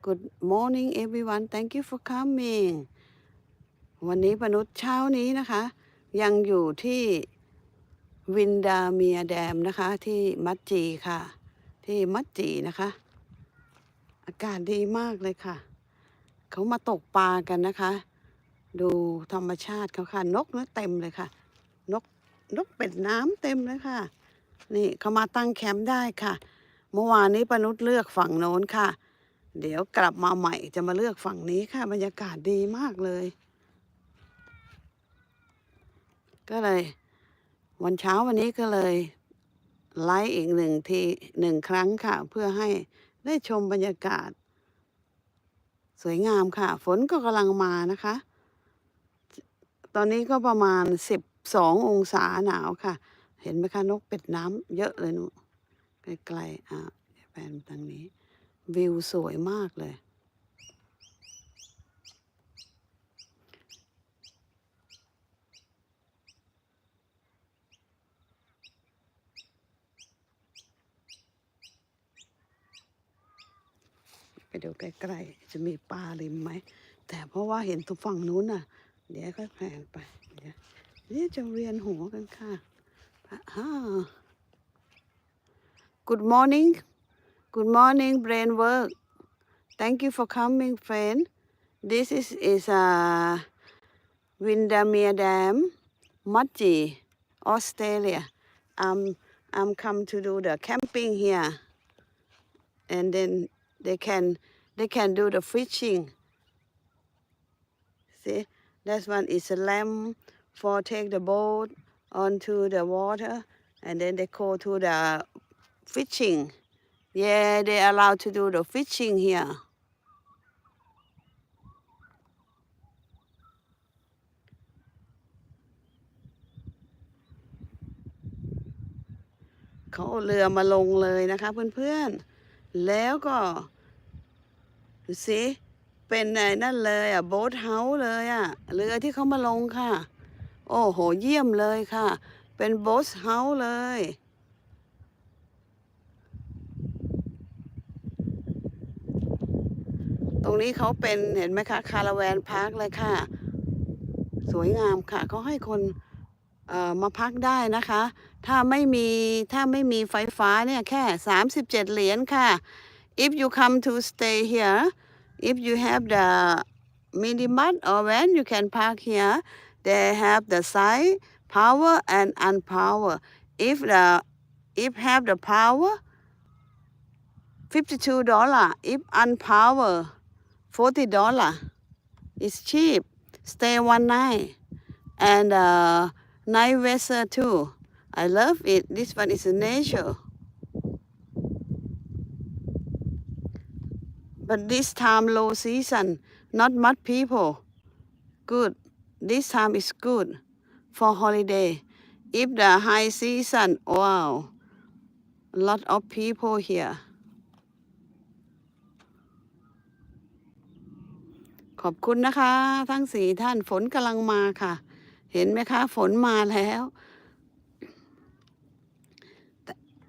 Good morning everyone thank you for coming วันนี้ปนุษย์เช้านี้นะคะ ยังอยู่ที่วินดาเมียแดมนะคะ ที่มัดจีค่ะ ที่มัดจีนะคะ อากาศดีมากเลยค่ะ เขามาตกปลากันนะคะ ดูธรรมชาติเขาค่ะ นกนะเต็มเลยค่ะ นกนกเป็ดน้ำเต็มเลยค่ะ นี่เขามาตั้งแคมป์ได้ค่ะ เมื่อวานนี้ปนุษย์เลือกฝั่งโน้นค่ะ เดี๋ยวกลับมาใหม่จะมาเลือกฝั่งนี้ค่ะ บรรยากาศดีมากเลย ก็เลย วันเช้าวันนี้ก็เลย ไลฟ์อีกหนึ่งทีหนึ่งครั้งค่ะ เพื่อให้ได้ชมบรรยากาศ สวยงามค่ะ ฝนก็กำลังมานะคะ ตอนนี้ก็ประมาณสิบสององศาหนาวค่ะ เห็นไหมคะนกเป็ดน้ำเยอะเลยหนูไกลๆอะแผนทางนี้ วิวสวยมากเลย ไปดูใกล้ๆ จะมีปลาริมไหม แต่เพราะว่าเห็นทุกฝั่งนู้นน่ะ เดี๋ยวค่อยแผนไปเดี๋ยวนี่จะเรียนหัวกันค่ะอ่า Good morning Good morning brain work Thank you for coming friend This is is uh, a Windermere Dam Machi Australia I'm I'm come to do the camping here and then they can they can do the fishing. See, that one is a lamb for take the boat onto the water, and then they go to the fishing. Yeah, they allowed to do the fishing here. "เขาเอาเรือมาลงเลยนะคะเพื่อนๆ แล้วก็ดูสิเป็นไอ้นั่นเลยอะโบ๊ทเฮาส์เลยอะเรือที่เขามาลงค่ะ โอ้โหเยี่ยมเลยค่ะ เป็นโบ๊ทเฮาส์เลย รงนี้เขาเป็นเห็นไหมคะคาราแวนพาร์คเลยค่ะ สวยงามค่ะเขาให้คนมาพักได้นะคะ ถ้าไม่มีถ้าไม่มีไฟฟ้าเนี่ยแค่ 37 เหรียญค่ะ if you come to stay here if you have the minibus or van you can park here they have the side power and unpower if the if have the power 52 dollar if unpower 40 dollar it's cheap stay one night and uh, night weather too I love it this one is nature But this time low season, not much people. Good. This time is good for holiday. If the high season, wow, a lot of people here. ขอบคุณนะคะ ทั้งสี่ท่านฝนกำลังมาค่ะ เห็นไหมคะ ฝนมาแล้ว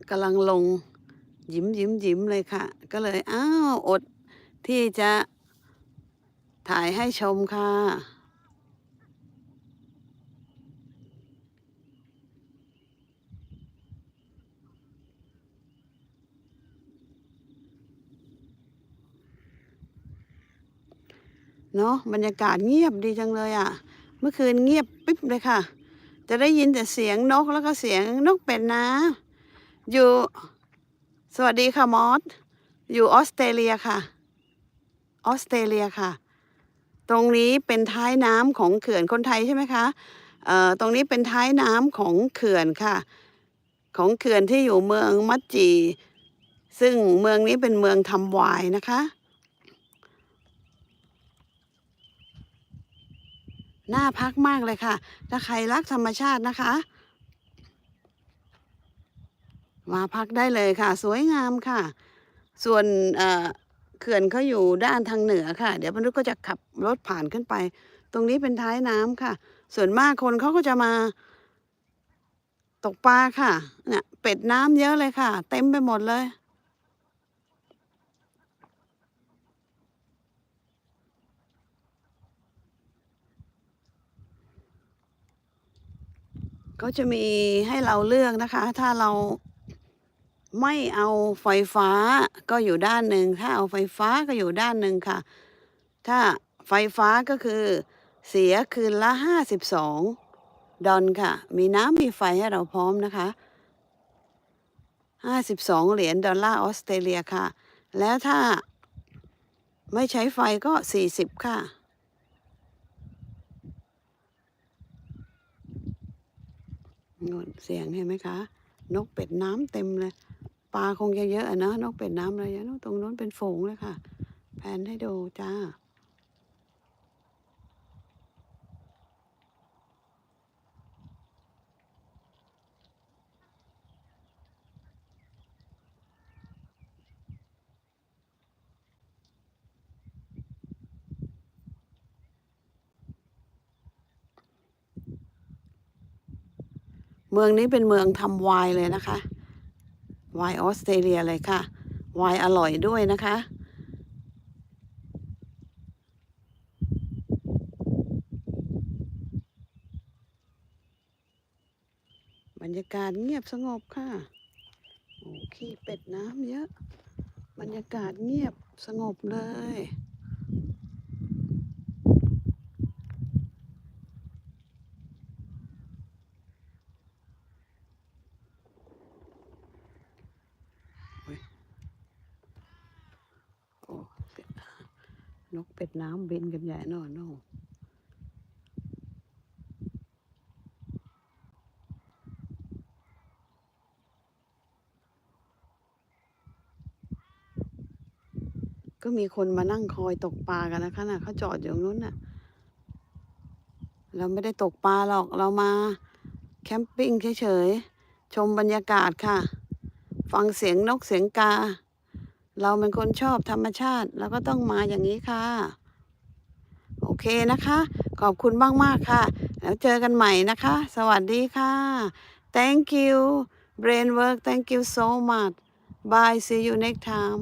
กำลังลงยิ้มยิ้มยิ้มเลยค่ะ ก็เลย อ้าว อดที่จะถ่ายให้ชมค่ะ เนาะบรรยากาศเงียบดีจังเลยอะ่ะ เมื่อคืนเงียบปิ๊บเลยค่ะ จะได้ยินแต่เสียงนกแล้วก็เสียงนกเป็ดนะอยู่ สวัสดีค่ะมอสอยู่ออสเตรเลียค่ะ ออสเตรเลียค่ะ ตรงนี้เป็นท้ายน้ำของเขื่อนคนไทยใช่ไหมคะเอ่อตรงนี้เป็นท้ายน้ำของเขื่อนค่ะ ของเขื่อนที่อยู่เมืองมัจจี ซึ่งเมืองนี้เป็นเมืองทำไวายนะคะ น่าพักมากเลยค่ะ ถ้าใครรักธรรมชาตินะคะ มาพักได้เลยค่ะ สวยงามค่ะ ส่วนเอ่อเขื่อนเขาอยู่ด้านทางเหนือค่ะ เดี๋ยวมนุษย์ก็จะขับรถผ่านขึ้นไป ตรงนี้เป็นท้ายน้ำค่ะ ส่วนมากคนเขาก็จะมาตกปลาค่ะเนี่ยเป็ดน้ำเยอะเลยค่ะ เต็มไปหมดเลย ก็จะมีให้เราเลือกนะคะ ถ้าเราไม่เอาไฟฟ้าก็อยู่ด้านหนึ่ง ถ้าเอาไฟฟ้าก็อยู่ด้านหนึ่งค่ะ ถ้าไฟฟ้าก็คือ เสียคืนละ52ดอลค่ะ มีน้ำมีไฟให้เราพร้อมนะคะ52เหรียญดอลลาร์ออสเตรเลียค่ะ แล้วถ้าไม่ใช้ไฟก็40ค่ะ งดเสียงเห็นไหมคะ นกเป็ดน้ำเต็มเลย ปลาคงจะเยอะอะนะนกเป็ดน้ำอะไรเยอะตรงนู้นเป็นฝูงเลยค่ะ แผนให้ดูจ้า เมืองนี้เป็นเมืองทำไวน์เลยนะคะไวน์ออสเตรเลียเลยค่ะไวน์อร่อยด้วยนะคะบรรยากาศเงียบสงบค่ะ โอ้ขี้เป็ดน้ำเยอะ บรรยากาศเงียบสงบเลย โอ้เสีย นกเป็ดน้ำบินกันใหญ่นอนโน่ก็มีคนมานั่งคอยตกปลากันนะคะน่ะเขาจอดอยู่ตรงนู้นน่ะ เราไม่ได้ตกปลาหรอกเรามาแคมปิ้งเฉยๆ ชมบรรยากาศค่ะ ฟังเสียงนกเสียงกา เราเป็นคนชอบธรรมชาติเราก็ต้องมาอย่างนี้ค่ะ โอเคนะคะ ขอบคุณมาก ๆ ค่ะ แล้วเจอกันใหม่นะคะ สวัสดีค่ะ thank you brain work thank you so much bye see you next time